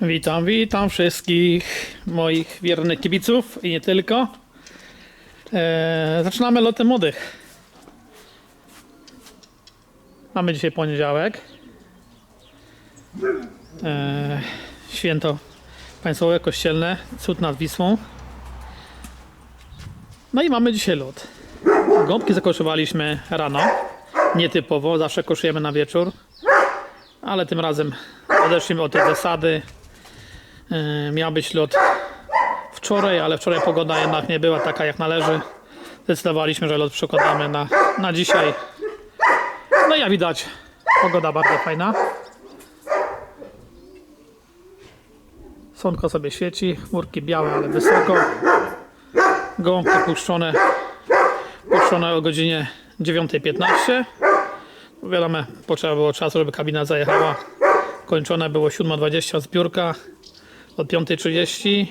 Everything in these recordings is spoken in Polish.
Witam, witam wszystkich moich wiernych kibiców i nie tylko. Eee, zaczynamy lotem młodych. Mamy dzisiaj poniedziałek. Eee, święto państwowe, kościelne, cud nad Wisłą. No i mamy dzisiaj lot. Gąbki zakoszowaliśmy rano. Nietypowo, zawsze koszujemy na wieczór. Ale tym razem odeszliśmy od tej zasady. Yy, Miał być lot wczoraj, ale wczoraj pogoda jednak nie była taka jak należy. Zdecydowaliśmy, że lot przekładamy na, na dzisiaj. No i jak widać, pogoda bardzo fajna. Słonko sobie świeci, chmurki białe, ale wysoko. Gołąbki puszczone, puszczone o godzinie 9.15. Wiadomo, potrzeba było czasu, żeby kabina zajechała. Kończone było 7.20 zbiórka od 5.30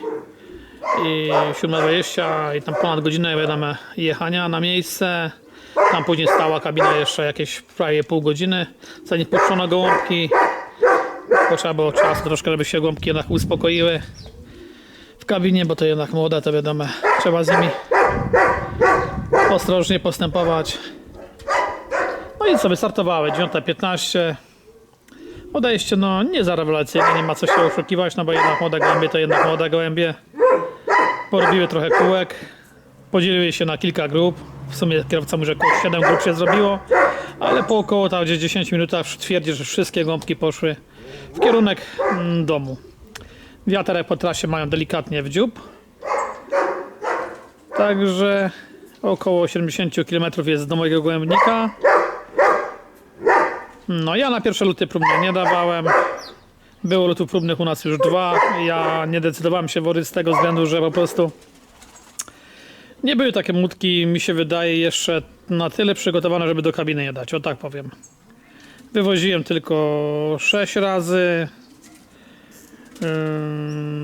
i 7.20 i tam ponad godzinę wiadomo jechania na miejsce. Tam później stała kabina jeszcze jakieś prawie pół godziny, zanim puszczono gołąbki. Potrzeba było czasu troszkę, żeby się gołąbki jednak uspokoiły w kabinie, bo to jednak młode, to wiadomo, trzeba z nimi ostrożnie postępować. No i sobie startowały, 9.15. Odejście no nie za rewelacyjne, nie ma co się oszukiwać, no bo jednak młode gołębie to jednak młode gołębie. Porobiły trochę kółek, podzieliły się na kilka grup. W sumie kierowca mówi, że około 7 grup się zrobiło, ale po około tam gdzieś 10 minutach twierdzi, że wszystkie gąbki poszły w kierunek mm, domu. Wiaterek po trasie mają delikatnie w dziób. Także około 70 km jest do mojego gołębnika. No ja na pierwsze luty próbne nie dawałem. Było lutów próbnych u nas już dwa. Ja nie decydowałem się wory z tego względu, że po prostu nie były takie mutki, mi się wydaje, jeszcze na tyle przygotowane, żeby do kabiny je dać. O tak powiem. Wywoziłem tylko 6 razy.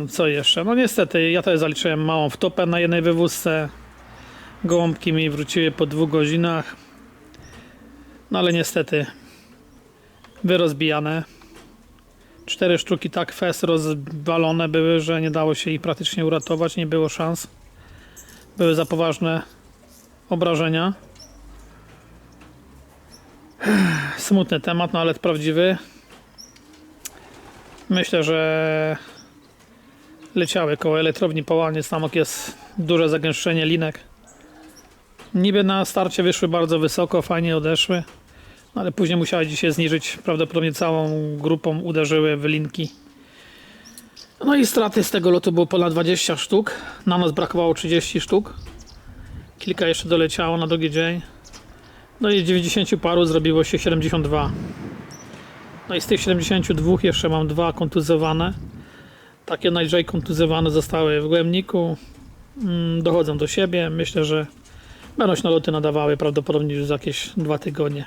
Co jeszcze? No niestety, ja też zaliczyłem małą wtopę na jednej wywózce. Gołąbki mi wróciły po dwóch godzinach. No ale niestety wyrozbijane. Cztery sztuki tak fest rozwalone były, że nie dało się ich praktycznie uratować, nie było szans. Były za poważne obrażenia. Smutny temat, no ale prawdziwy. Myślę, że leciały koło elektrowni Połaniec, tam jest duże zagęszczenie linek. Niby na starcie wyszły bardzo wysoko, fajnie odeszły. Ale później musiały dzisiaj zniżyć, prawdopodobnie całą grupą uderzyły w linki. No i straty z tego lotu było ponad 20 sztuk. Na nas brakowało 30 sztuk. Kilka jeszcze doleciało na drugi dzień. No i z 90 paru zrobiło się 72. No i z tych 72 jeszcze mam dwa kontuzowane. Takie najlżej kontuzowane zostały w głębniku. Mm, Dochodzą do siebie. Myślę, że będą się na loty nadawały prawdopodobnie już za jakieś dwa tygodnie.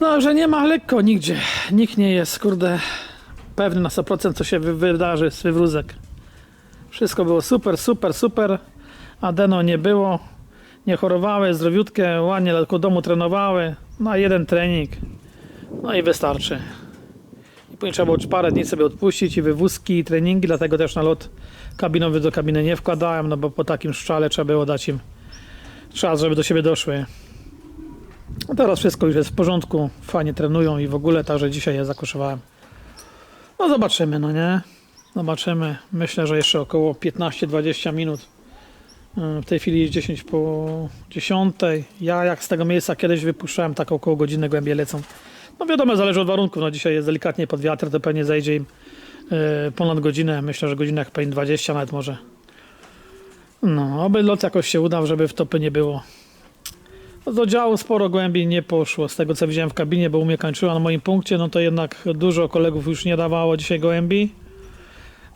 No, że nie ma lekko nigdzie. Nikt nie jest, kurde, pewny na 100% co się wy- wydarzy z wywrózek. Wszystko było super, super, super. Adeno nie było. Nie chorowały, zdrowiutkie, ładnie tylko domu trenowały. Na jeden trening. No i wystarczy. I później trzeba było parę dni sobie odpuścić i wywózki, i treningi, dlatego też na lot kabinowy do kabiny nie wkładałem, no bo po takim szczale trzeba było dać im czas, żeby do siebie doszły. No teraz wszystko już jest w porządku, fajnie trenują i w ogóle, także dzisiaj je zakoszowałem. No zobaczymy, no nie? Zobaczymy. Myślę, że jeszcze około 15-20 minut. Yy, W tej chwili jest 10 po 10. Ja jak z tego miejsca kiedyś wypuszczałem, tak około godziny głębiej lecą. No wiadomo, zależy od warunków. No dzisiaj jest delikatnie pod wiatr, to pewnie zejdzie im yy, ponad godzinę. Myślę, że godzinach pewnie 20 nawet może. No, oby lot jakoś się udał, żeby wtopy nie było. No Do działu sporo głębiej nie poszło. Z tego co widziałem w kabinie, bo u mnie kończyła na moim punkcie, no to jednak dużo kolegów już nie dawało dzisiaj gołębi.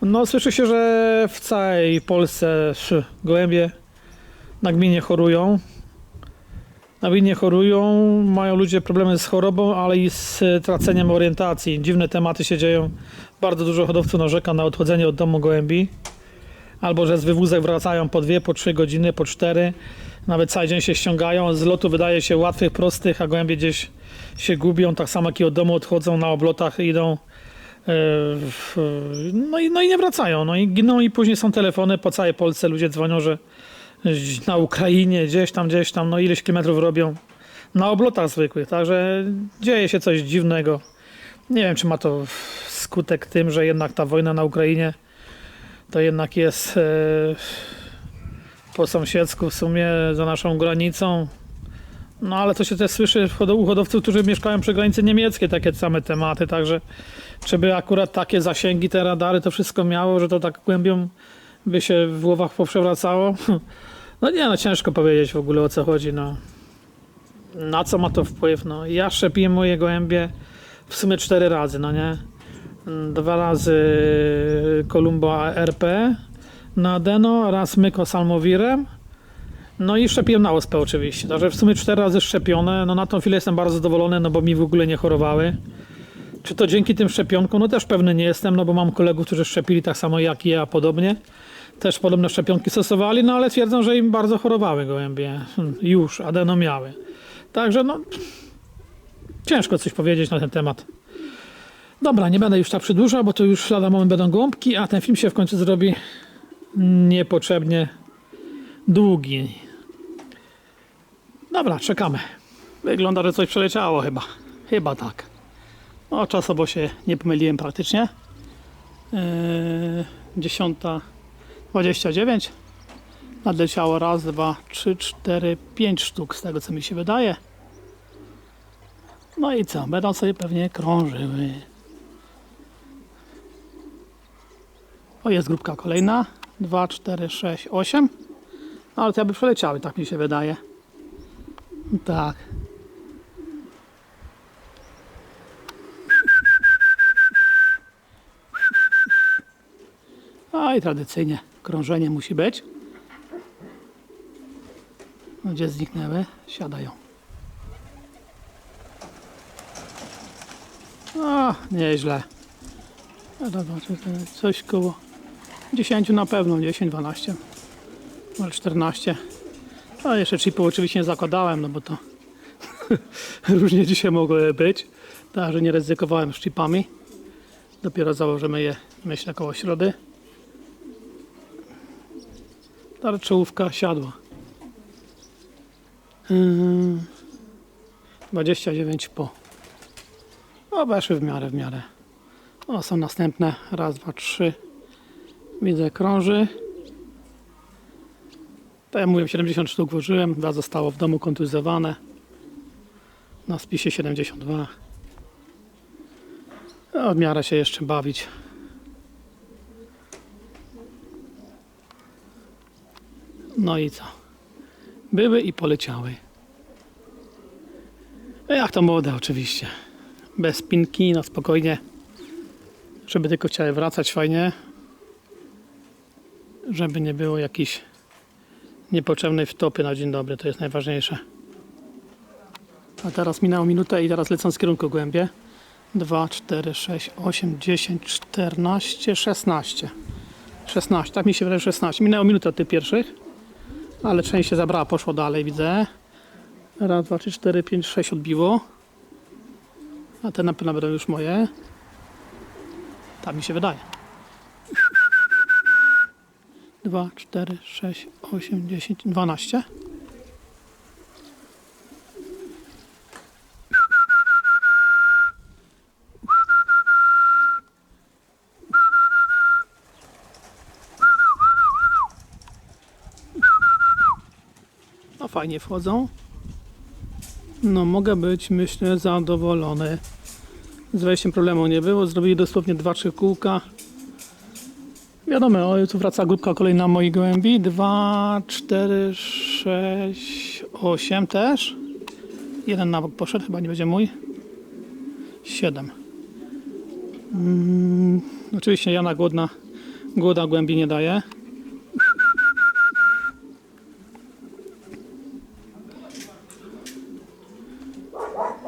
No słyszy się, że w całej Polsce gołębie na gminie chorują. Na gminie chorują, mają ludzie problemy z chorobą, ale i z traceniem orientacji. Dziwne tematy się dzieją. Bardzo dużo hodowców narzeka na odchodzenie od domu gołębi. Albo że z wywózek wracają po dwie, po trzy godziny, po cztery. Nawet cały dzień się ściągają. Z lotu wydaje się łatwych, prostych, a gołębie gdzieś się gubią. Tak samo jak i od domu odchodzą na oblotach, idą w- No i, no i nie wracają. No i giną i później są telefony po całej Polsce. Ludzie dzwonią, że na Ukrainie, gdzieś tam, gdzieś tam, no ileś kilometrów robią na oblotach zwykłych. Także dzieje się coś dziwnego. Nie wiem, czy ma to skutek tym, że jednak ta wojna na Ukrainie to jednak jest e, po sąsiedzku w sumie za naszą granicą. No ale to się też słyszy u hodowców, którzy mieszkają przy granicy niemieckiej, takie same tematy, także czy by akurat takie zasięgi, te radary, to wszystko miało, że to tak głębią by się w głowach poprzewracało? No nie, no ciężko powiedzieć w ogóle o co chodzi, no. Na co ma to wpływ? No ja szczepiłem moje gołębie w sumie cztery razy, no nie? Dwa razy Columba RP na Adeno, raz Myko Salmowirem. No i szczepiłem na ospę oczywiście. Także w sumie cztery razy szczepione. No na tą chwilę jestem bardzo zadowolony, no bo mi w ogóle nie chorowały. Czy to dzięki tym szczepionkom? No też pewny nie jestem, no bo mam kolegów, którzy szczepili tak samo jak ja, podobnie. Też podobne szczepionki stosowali, no ale twierdzą, że im bardzo chorowały gołębie. Hmm, Już, adeno miały. Także no, ciężko coś powiedzieć na ten temat. Dobra, nie będę już tak przedłużał, bo to już lada moment będą gąbki, a ten film się w końcu zrobi niepotrzebnie długi. Dobra, czekamy. Wygląda, że coś przeleciało chyba. Chyba tak. O czasowo się nie pomyliłem praktycznie. Yy, 10.29. Nadleciało raz, dwa, trzy, cztery, pięć sztuk z tego co mi się wydaje. No i co? Będą sobie pewnie krążyły. O, jest grupka kolejna. 2, 4, 6, 8. No ale to jakby przeleciały, tak mi się wydaje. Tak. A i tradycyjnie krążenie musi być. No, Gdzie zniknęły? Siadają. O, nieźle. Trzy, cztery, Coś koło 10 na pewno, 10, 12, może 14. A jeszcze chipów oczywiście nie zakładałem, no bo to różnie dzisiaj mogły być. Także nie ryzykowałem z chipami. Dopiero założymy je, myślę, koło środy. Tarczołówka siadła. Yy, 29 po. O, weszły w miarę, w miarę. O, są następne. Raz, dwa, trzy. Widzę krąży. Tak jak mówiłem, 70 sztuk włożyłem. Dwa zostało w domu kontuzjowane. Na spisie 72. O, w miarę się jeszcze bawić. No i co? Były i poleciały. A Jak to młode oczywiście. Bez pinki, no spokojnie. Żeby tylko chciały wracać fajnie. Żeby nie było jakiejś niepotrzebnej wtopy na dzień dobry. To jest najważniejsze. A teraz minęła minuta i teraz lecą z kierunku głębie. 2, 4, 6, 8, 10, 14, 16. 16, tak mi się wydaje, że 16. Minęło minuta od tych pierwszych. Ale część się zabrała, poszło dalej, widzę. Raz, dwa, trzy, cztery, pięć, sześć odbiło. A te na pewno będą już moje. Tak mi się wydaje. 2, 4, 6, 8, 10, 12. No fajnie wchodzą. No mogę być, myślę, zadowolony. Z wejściem problemu nie było. Zrobili dosłownie 2-3 kółka. Wiadomo, tu wraca grupka kolejna moich gołębi. 2, 4, 6, 8 też. Jeden na bok poszedł, chyba nie będzie mój. 7. Mm, oczywiście Jana głodna, głoda głębi nie daje.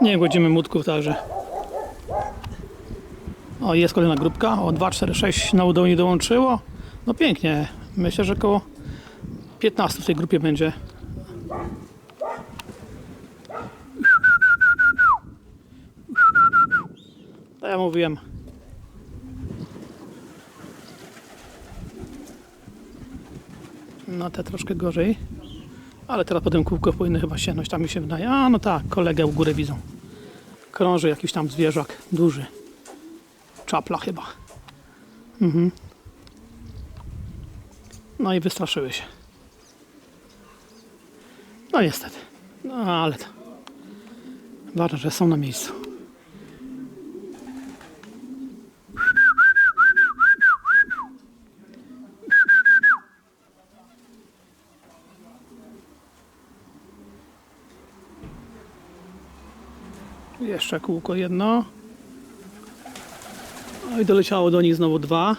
Nie głodzimy mutków także. O, jest kolejna grupka. O, 2, 4, 6 na udołnie dołączyło. No pięknie. Myślę, że około 15 w tej grupie będzie. To ja mówiłem. No te troszkę gorzej. Ale teraz po tym kółko powinny chyba sięgnąć, tam mi się wydaje. A no tak, kolegę u góry widzą. Krąży jakiś tam zwierzak duży. Czapla chyba. Mhm. No i wystraszyły się. No niestety. No ale to. Ważne, że są na miejscu. Jeszcze kółko jedno. No i doleciało do nich znowu dwa.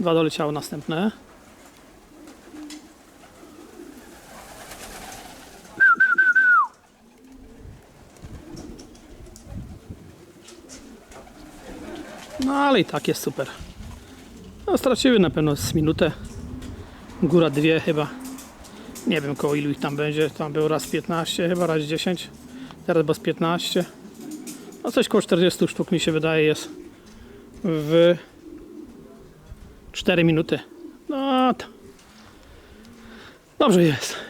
Dwa doleciało następne. No ale i tak jest super. No straciły na pewno z minutę. Góra dwie chyba. Nie wiem koło ilu ich tam będzie. Tam było raz 15, chyba raz 10. Teraz chyba z 15. No coś koło 40 sztuk mi się wydaje jest w 4 minuty. No to dobrze jest.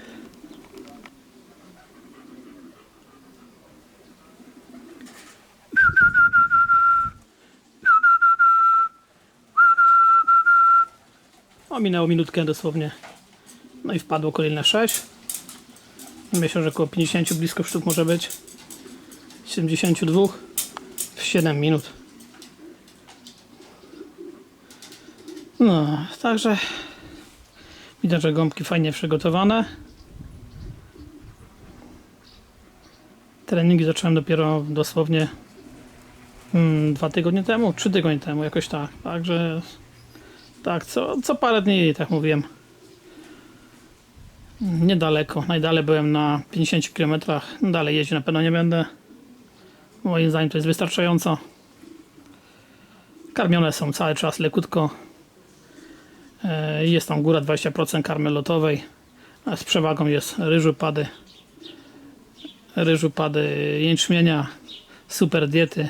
Minęło minutkę dosłownie. No i wpadło kolejne 6. Myślę, że około 50 blisko sztuk może być. 72 w 7 minut. No, także widać, że gąbki fajnie przygotowane. Treningi zacząłem dopiero dosłownie mm, dwa tygodnie temu, trzy tygodnie temu, jakoś tak. Także tak, co, co parę dni, tak mówiłem. Niedaleko. Najdalej byłem na 50 km. Dalej jeździć na pewno nie będę. Moim zdaniem to jest wystarczająco. Karmione są cały czas lekutko. E, Jest tam góra 20% karmy lotowej. A z przewagą jest ryżu pady. Ryżu pady jęczmienia. Super diety.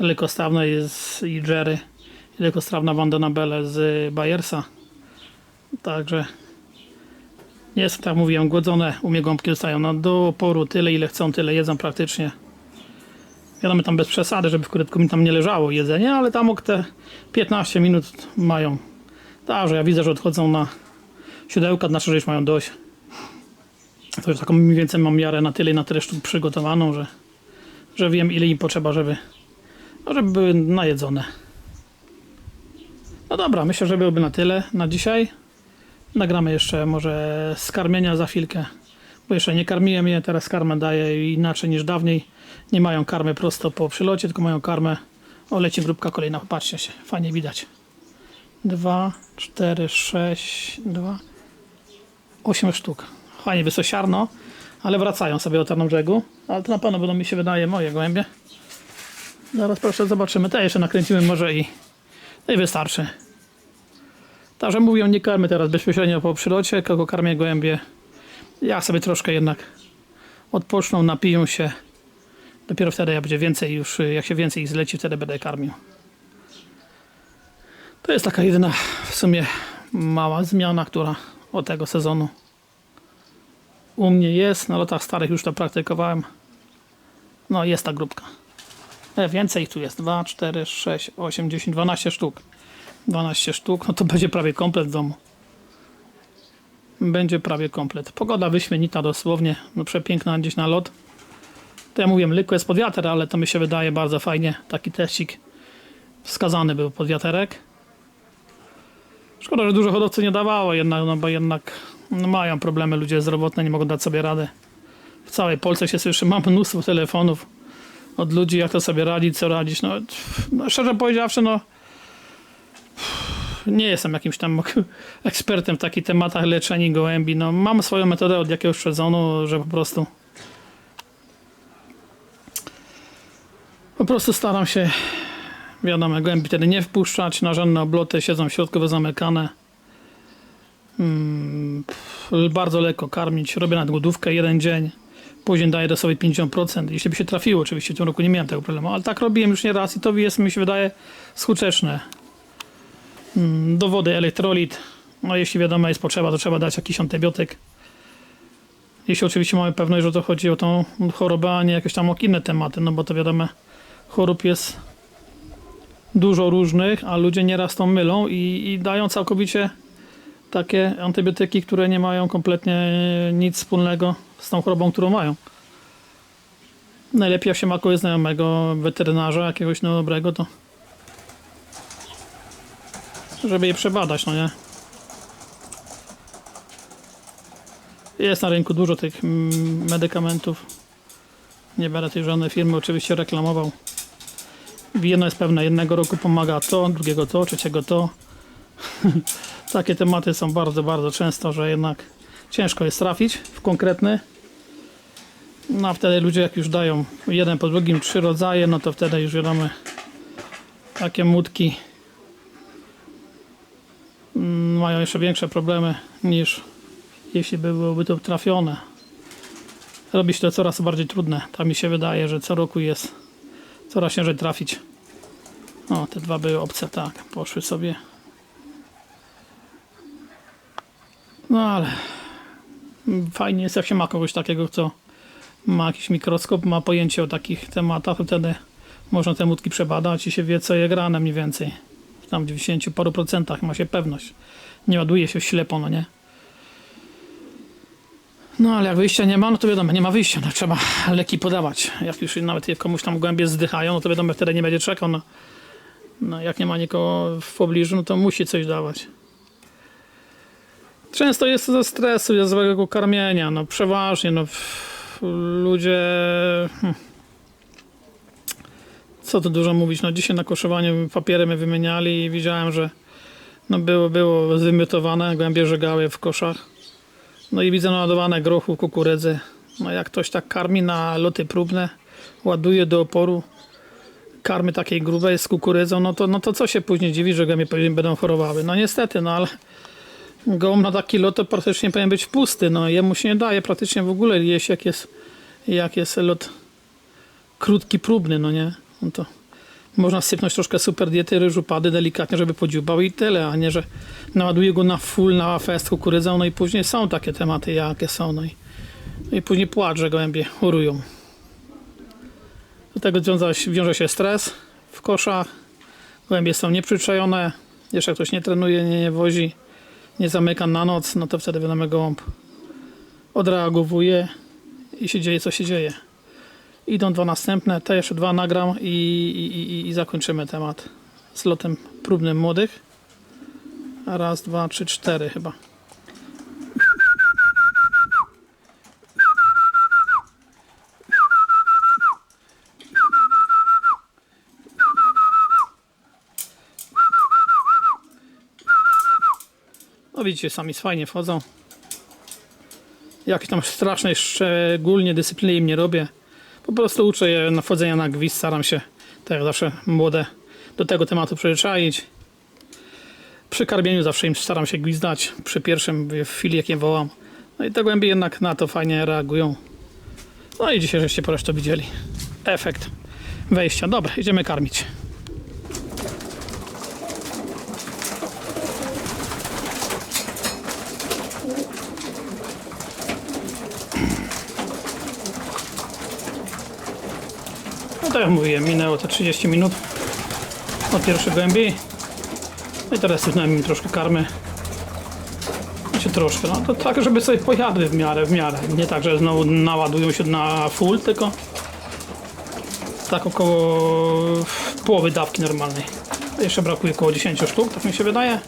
Lekostrawne jest i Jerry. Lekostrawna Vandonabele z Bayersa. Także jest, tak mówiłem, głodzone. U mnie gąbki dostają no, do oporu tyle, ile chcą, tyle jedzą praktycznie. Wiadomo, tam bez przesady, żeby w mi tam nie leżało jedzenie, ale tam ok te 15 minut mają. Także ja widzę, że odchodzą na siodełka, znaczy, że już mają dość. To już taką mniej więcej mam miarę na tyle i na tyle sztuk przygotowaną, że, że wiem ile im potrzeba, żeby, no, żeby były najedzone. No dobra, myślę, że byłoby na tyle na dzisiaj. Nagramy jeszcze może z karmienia za chwilkę, bo jeszcze nie karmiłem je, teraz karmę daję inaczej niż dawniej. Nie mają karmy prosto po przylocie, tylko mają karmę. O, leci grupka kolejna, popatrzcie się, fajnie widać. 2, 4, 6, 2, 8 sztuk. Fajnie wysosiarno, ale wracają sobie do Tarnobrzegu. Ale to na pewno będą mi się wydaje moje gołębie. Zaraz proszę zobaczymy. Te jeszcze nakręcimy może i, no i wystarczy. Także mówią, nie karmy teraz bezpośrednio po przylocie, tylko karmię gołębie. Ja sobie troszkę jednak odpoczną, napiją się. Dopiero wtedy jak będzie więcej już, jak się więcej ich zleci, wtedy będę karmił. To jest taka jedyna w sumie mała zmiana, która od tego sezonu u mnie jest. Na lotach starych już to praktykowałem. No jest ta grupka. E, więcej tu jest. 2, 4, 6, 8, 10, 12 sztuk. 12 sztuk, no to będzie prawie komplet w domu. Będzie prawie komplet. Pogoda wyśmienita dosłownie, no przepiękna gdzieś na lot. To ja mówiłem, lykło jest pod wiatr, ale to mi się wydaje bardzo fajnie. Taki teścik wskazany był pod wiaterek. Szkoda, że dużo hodowców nie dawało jednak, no bo jednak mają problemy ludzie zdrowotne, nie mogą dać sobie rady. W całej Polsce się słyszy, mam mnóstwo telefonów od ludzi, jak to sobie radzić, co radzić. No, no szczerze powiedziawszy, no nie jestem jakimś tam ekspertem w takich tematach leczenia gołębi. No, mam swoją metodę od jakiegoś sezonu, że po prostu po prostu staram się wiadomo, gołębi wtedy nie wpuszczać na żadne obloty, siedzą w środku zamykane. Mm, bardzo lekko karmić, robię nadgłodówkę jeden dzień, później daję do sobie 50%, jeśli by się trafiło oczywiście, w tym roku nie miałem tego problemu, ale tak robiłem już nie raz i to jest mi się wydaje skuteczne. Mm, do wody elektrolit, No jeśli wiadomo jest potrzeba, to trzeba dać jakiś antybiotyk. Jeśli oczywiście mamy pewność, że to chodzi o tą chorobę, a nie jakieś tam inne tematy, no bo to wiadomo, chorób jest dużo różnych, a ludzie nieraz to mylą i, i dają całkowicie takie antybiotyki, które nie mają kompletnie nic wspólnego z tą chorobą, którą mają. Najlepiej jak się ma kogoś znajomego weterynarza, jakiegoś no dobrego, to żeby je przebadać, no nie? Jest na rynku dużo tych mm, medykamentów. Nie będę tej żadnej firmy oczywiście reklamował. Jedno jest pewne, jednego roku pomaga to, drugiego to, trzeciego to. Takie tematy są bardzo, bardzo często, że jednak ciężko jest trafić w konkretny. No a wtedy ludzie jak już dają jeden po drugim trzy rodzaje, no to wtedy już wiadomo takie mutki mm, mają jeszcze większe problemy niż jeśli by byłoby to trafione. Robi się to coraz bardziej trudne. Tam mi się wydaje, że co roku jest coraz ciężej trafić. O, te dwa były obce, tak, poszły sobie. No ale fajnie jest, jak się ma kogoś takiego, kto ma jakiś mikroskop, ma pojęcie o takich tematach, wtedy można te mutki przebadać i się wie, co je grane mniej więcej. Tam w 90 paru procentach ma się pewność. Nie ładuje się ślepo, no nie? No ale jak wyjścia nie ma, no to wiadomo, nie ma wyjścia, no, trzeba leki podawać. Jak już nawet jak komuś tam głębie zdychają, no to wiadomo, wtedy nie będzie czekał. No, no jak nie ma nikogo w pobliżu, no to musi coś dawać. Często jest to ze stresu, ze złego karmienia, no przeważnie, no ludzie... Hmm. Co tu dużo mówić, no dzisiaj na koszowaniu papiery my wymieniali i widziałem, że no było, było wymiotowane, głębie żegały w koszach. No i widzę naładowane grochu, kukurydzy. No jak ktoś tak karmi na loty próbne, ładuje do oporu karmy takiej grubej z kukurydzą, no to, no to co się później dziwi, że później będą chorowały? No niestety, no ale gołąb na taki lot to praktycznie powinien być pusty, no jemu się nie daje praktycznie w ogóle jeść jak jest, jak jest lot krótki, próbny, no nie? No to można sypnąć troszkę super diety ryżu pady delikatnie, żeby podziubał i tyle, a nie, że naładuje go na full, na fest kukurydzą, no i później są takie tematy, jakie są, no i, no i później płacz, że gołębie chorują. Do tego wiąże się, stres w koszach, gołębie są nieprzyczajone, jeszcze jak ktoś nie trenuje, nie, nie wozi, nie zamyka na noc, no to wtedy wiadomo gołąb odreagowuje i się dzieje, co się dzieje. Idą dwa następne, te jeszcze dwa nagram i, i, i, zakończymy temat z lotem próbnym młodych. Raz, dwa, trzy, cztery chyba. No widzicie, sami fajnie wchodzą. Jakiejś tam strasznej, szczególnie dyscypliny im nie robię. Po prostu uczę je na wchodzenia na gwizd, staram się, tak jak zawsze młode, do tego tematu przyzwyczaić. Przy karmieniu zawsze im staram się gwizdać, przy pierwszym w chwili jak je wołam. No i te głębie jednak na to fajnie reagują. No i dzisiaj żeście po to widzieli. Efekt wejścia. Dobra, idziemy karmić. Tak jak mówiłem, minęło to 30 minut od pierwszej głębi. No i teraz sypnąłem im troszkę karmy. Znaczy troszkę, no to tak, żeby sobie pojadły w miarę, w miarę. Nie tak, że znowu naładują się na full, tylko tak około połowy dawki normalnej. Jeszcze brakuje około 10 sztuk, tak mi się wydaje.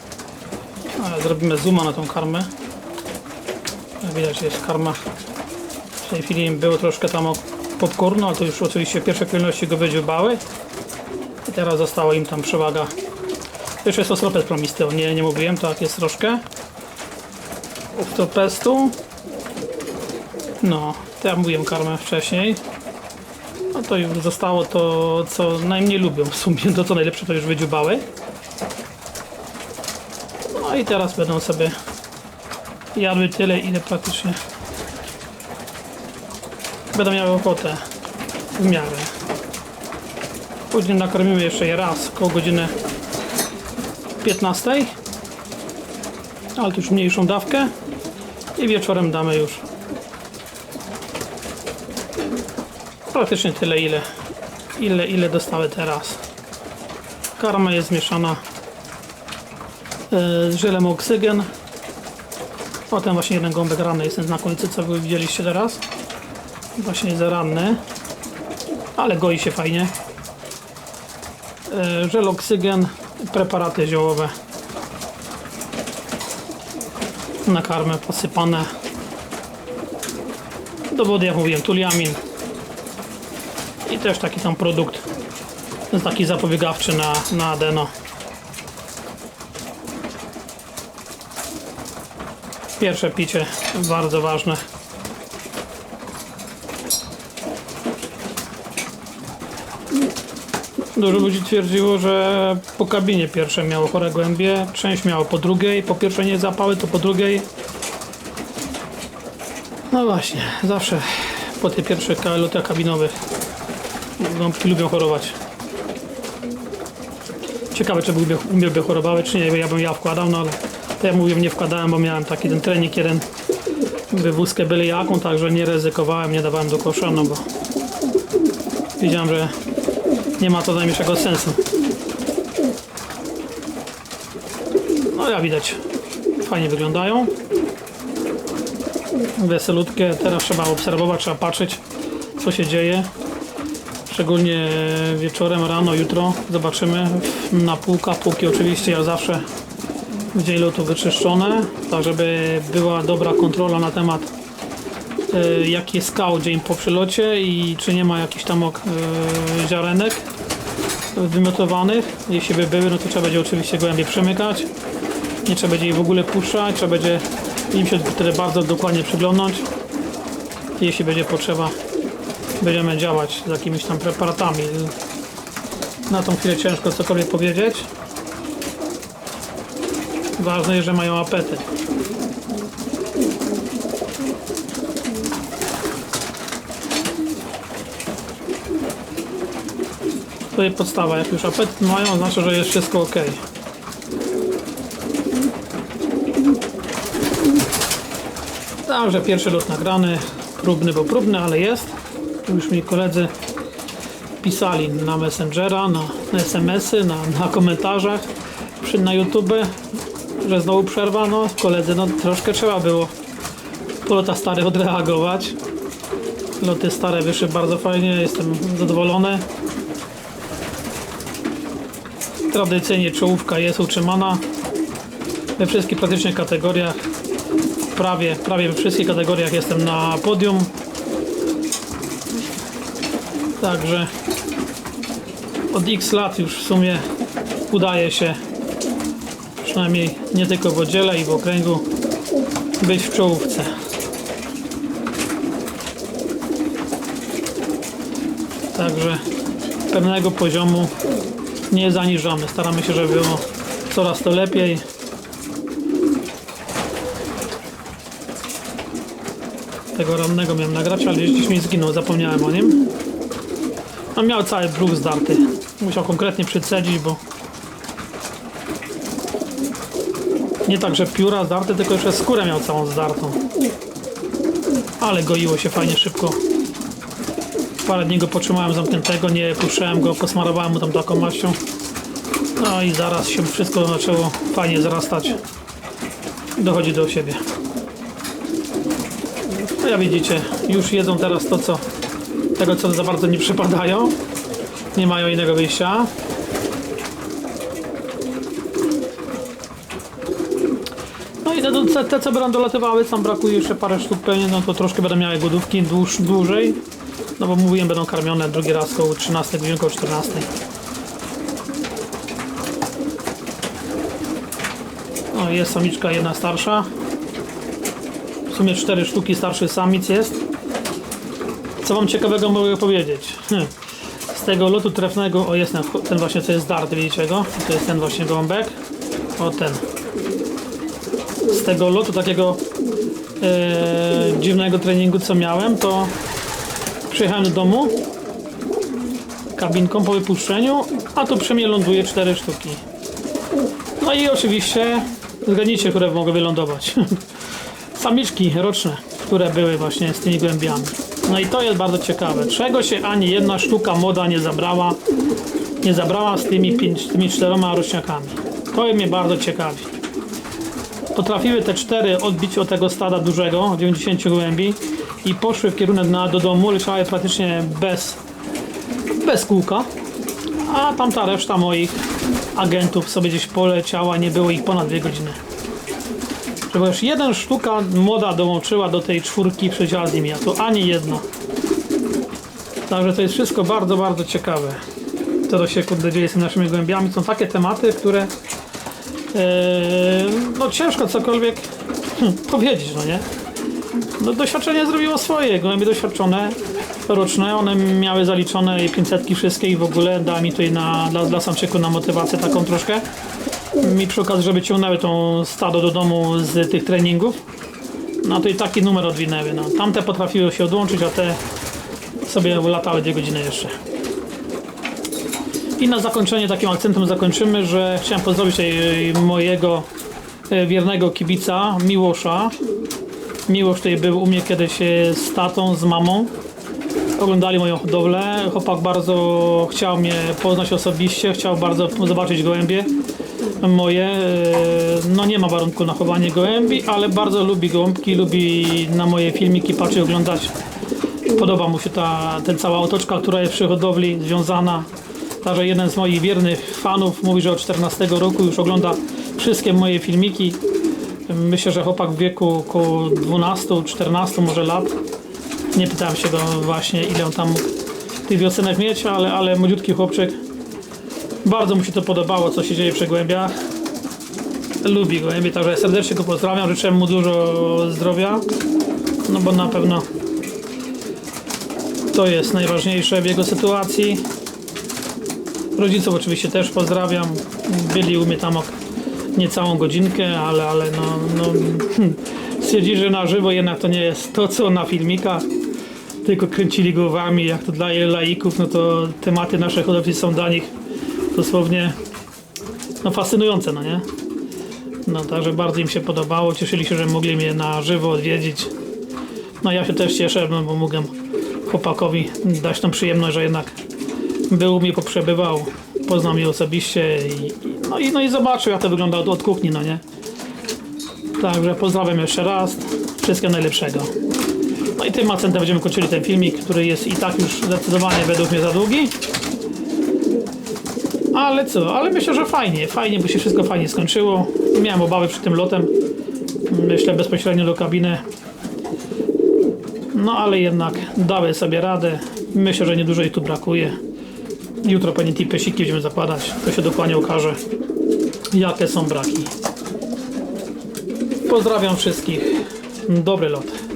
Ale zrobimy zooma na tą karmę. Widać jest karma. W tej chwili było troszkę tam popcornu, ale to już oczywiście w pierwszej kolejności go wydziobały. I teraz została im tam przewaga. Jeszcze jest ostropest promisty, o nie, nie mówiłem, tak jest troszkę. Ostropestu. No, to ja mówiłem karmę wcześniej. No to już zostało to, co najmniej lubią w sumie, to co najlepsze to już wydziubały. No i teraz będą sobie jadły tyle, ile praktycznie będą miały ochotę w miarę. Później nakarmimy jeszcze je raz, około godziny 15. ale już mniejszą dawkę i wieczorem damy już praktycznie tyle ile ile, ile dostały teraz karma jest zmieszana e, z żelem oksygen potem właśnie jeden gąbek ranny jest ten znakomity co wy widzieliście teraz właśnie jest ranny ale goi się fajnie. E, żel oksygen preparaty ziołowe. Na karmę posypane. Do wody jak mówiłem tuliamin. I też taki tam produkt. Taki zapobiegawczy na, na adeno. Pierwsze picie bardzo ważne Dużo ludzi twierdziło, że po kabinie pierwsze miało chore głębie, część miało po drugiej, po pierwszej nie zapały, to po drugiej. No właśnie, zawsze po tych pierwszych lotach kabinowych gąbki lubią chorować. Ciekawe, czy byłby, by chorowały, czy nie, ja bym ja wkładał, no ale to ja mówię, nie wkładałem, bo miałem taki ten trening jeden wywózkę byle jaką, także nie ryzykowałem, nie dawałem do kosza, no bo wiedziałem, że nie ma to najmniejszego sensu. No jak widać, fajnie wyglądają. Weselutkie, teraz trzeba obserwować, trzeba patrzeć co się dzieje. Szczególnie wieczorem, rano, jutro zobaczymy na półkach, półki oczywiście jak zawsze w dzień lotu wyczyszczone, tak żeby była dobra kontrola na temat jaki jest skał dzień po przylocie i czy nie ma jakichś tam e, ziarenek wymiotowanych. Jeśli by były, no to trzeba będzie oczywiście gołębie przemykać. Nie trzeba będzie ich w ogóle puszczać, trzeba będzie im się wtedy bardzo dokładnie przyglądnąć. Jeśli będzie potrzeba, będziemy działać z jakimiś tam preparatami. Na tą chwilę ciężko cokolwiek powiedzieć. Ważne jest, że mają apetyt. Jest podstawa. Jak już apetyt mają, znaczy, że jest wszystko ok. Także pierwszy lot nagrany, próbny, bo próbny, ale jest. Już mi koledzy pisali na Messengera, na, na SMS-y, na, na komentarzach przy, na YouTube, że znowu przerwa. No, koledzy, no troszkę trzeba było po lotach starych odreagować. Loty stare wyszły bardzo fajnie, jestem zadowolony. Tradycyjnie czołówka jest utrzymana we wszystkich praktycznie kategoriach. Prawie, prawie we wszystkich kategoriach jestem na podium. Także od x lat już w sumie udaje się przynajmniej nie tylko w oddziale i w okręgu być w czołówce. Także pewnego poziomu nie zaniżamy. Staramy się, żeby było coraz to lepiej. Tego rannego miałem nagrać, ale gdzieś mi zginął, zapomniałem o nim. No miał cały brzuch zdarty. Musiał konkretnie przycedzić, bo nie tak, że pióra zdarte, tylko jeszcze skórę miał całą zdartą. Ale goiło się fajnie szybko. Parę dni go potrzymałem zamkniętego, nie puszczałem go, posmarowałem mu tam taką maścią. No i zaraz się wszystko zaczęło fajnie zarastać. Dochodzi do siebie. No jak widzicie, już jedzą teraz to, co tego, co za bardzo nie przypadają. Nie mają innego wyjścia. No i te, te, co będą dolatywały, tam brakuje jeszcze parę sztuk pewnie, no to troszkę będą miały głodówki dłuż, dłużej. No bo mówiłem, będą karmione drugi raz koło 13 godziny, koło 14. No jest samiczka jedna starsza. W sumie cztery sztuki starszy samic jest. Co wam ciekawego mogę powiedzieć? Hm. Z tego lotu trefnego, o jest ten, ten właśnie co jest dart, widzicie go? To jest ten właśnie gąbek. O ten. Z tego lotu takiego e, dziwnego treningu co miałem, to przyjechałem do domu kabinką po wypuszczeniu, a tu przy mnie ląduje cztery sztuki. No i oczywiście Zgadnijcie, które mogły wylądować. Samiczki roczne, które były właśnie z tymi głębiami. No i to jest bardzo ciekawe. Czego się ani jedna sztuka młoda nie zabrała, nie zabrała z tymi, pięć, tymi czteroma roczniakami. To mnie bardzo ciekawi. Potrafiły te cztery odbić od tego stada dużego, 90 gołębi i poszły w kierunek na, do domu, leciały praktycznie bez, bez kółka, a tamta reszta moich agentów sobie gdzieś poleciała, nie było ich ponad dwie godziny. Już jeden sztuka młoda dołączyła do tej czwórki, przecięła z nimi, a to ani jedna. Także to jest wszystko bardzo, bardzo ciekawe. Co to się kurde dzieje z naszymi głębiami. Są takie tematy, które e, no ciężko cokolwiek powiedzieć, no nie? No, doświadczenie zrobiło swoje, gołębie doświadczone, roczne, one miały zaliczone i 500 wszystkie i w ogóle da mi tutaj na, dla, dla samczyku na motywację taką troszkę. Mi przy okazji, żeby ciągnęły tą stado do domu z tych treningów. No to i taki numer odwinęły. No. Tamte potrafiły się odłączyć, a te sobie latały dwie godziny jeszcze. I na zakończenie takim akcentem zakończymy, że chciałem pozdrowić mojego e, wiernego kibica Miłosza. Miłosz tutaj był u mnie kiedyś e, z tatą, z mamą. Oglądali moją hodowlę. Chłopak bardzo chciał mnie poznać osobiście, chciał bardzo zobaczyć gołębie moje. E, No nie ma warunku na chowanie gołębi, ale bardzo lubi gołąbki, lubi na moje filmiki patrzeć, oglądać. Podoba mu się ta, ten cała otoczka, która jest przy hodowli związana. Także jeden z moich wiernych fanów mówi, że od 14 roku już ogląda wszystkie moje filmiki. Myślę, że chłopak w wieku około 12-14 może lat. Nie pytałem się go właśnie ile on tam mógł tych wiosenek mieć, ale, ale młodziutki chłopczyk. Bardzo mu się to podobało, co się dzieje przy głębiach. Lubi gołębie, także serdecznie go pozdrawiam. Życzę mu dużo zdrowia. No bo na pewno to jest najważniejsze w jego sytuacji. Rodziców oczywiście też pozdrawiam. Byli u mnie tam ok niecałą godzinkę, ale, ale no, no stwierdzili, że na żywo jednak to nie jest to, co na filmikach. Tylko kręcili głowami, jak to dla laików, no to tematy naszej hodowli są dla nich dosłownie no, fascynujące, no nie? No także bardzo im się podobało, cieszyli się, że mogli mnie na żywo odwiedzić. No ja się też cieszę, no, bo mogłem chłopakowi dać tą przyjemność, że jednak był mnie, poprzebywał, poznał mnie osobiście i, no, i, no i zobaczył jak to wygląda od, od kuchni, no nie? Także pozdrawiam jeszcze raz, wszystkiego najlepszego. No i tym akcentem będziemy kończyli ten filmik, który jest i tak już zdecydowanie według mnie za długi. Ale co, ale myślę, że fajnie, fajnie, bo się wszystko fajnie skończyło. Miałem obawy przed tym lotem, myślę bezpośrednio do kabiny. No ale jednak dały sobie radę. Myślę, że niedużo ich tu brakuje. Jutro pewnie te pesiki będziemy zakładać. To się dokładnie okaże, jakie są braki. Pozdrawiam wszystkich. Dobry lot.